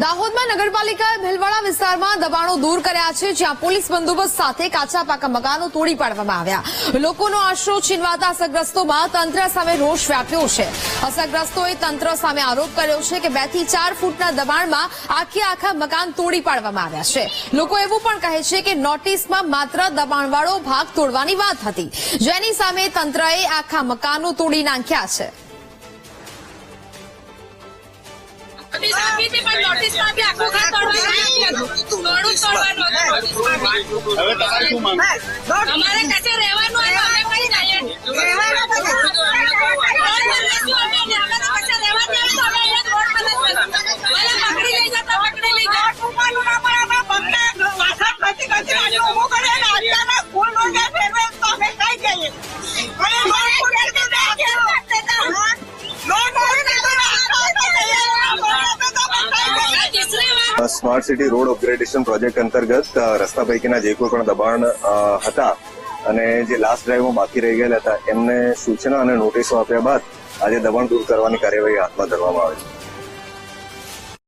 દાહોદમાં નગરપાલિકાએ ભીલવાડા વિસ્તારમાં દબાણો દૂર કર્યા છે, જ્યાં પોલીસ બંદોબસ્ત સાથે કાચા પાકા મકાનો તોડી પાડવામાં આવ્યા. લોકોનો આશરો છીનવાતા અસરગ્રસ્તોમાં તંત્ર સામે રોષ વ્યાપ્યો છે. અસરગ્રસ્તોએ તંત્ર સામે આરોપ કર્યો છે કે બેથી ચાર ફૂટના દબાણમાં આખે આખા મકાન તોડી પાડવામાં આવ્યા છે. લોકો એવું પણ કહે છે કે નોટિસમાં માત્ર દબાણવાળો ભાગ તોડવાની વાત હતી. જેની સામે તંત્રએ આખા મકાનો તોડી નાખ્યા છે. નોટિસ પણ નોટિસમાં બી આખું ઘર. હવે તમારે શું માંગ અમારે રહેવાનું હોય તો અમે જઈએ. પકડી લઈ જતા પકડી લઈ. Smart city road upgradation project અંતર્ગત રસ્તા પૈકીના જે કોઈ પણ દબાણ હતા અને જે લાસ્ટ ડ્રાઈવમાં બાકી રહી ગયેલા હતા, એમને સૂચના અને નોટિસો આપ્યા બાદ આજે દબાણ દૂર કરવાની કાર્યવાહી હાથમાં ધરવામાં આવે છે.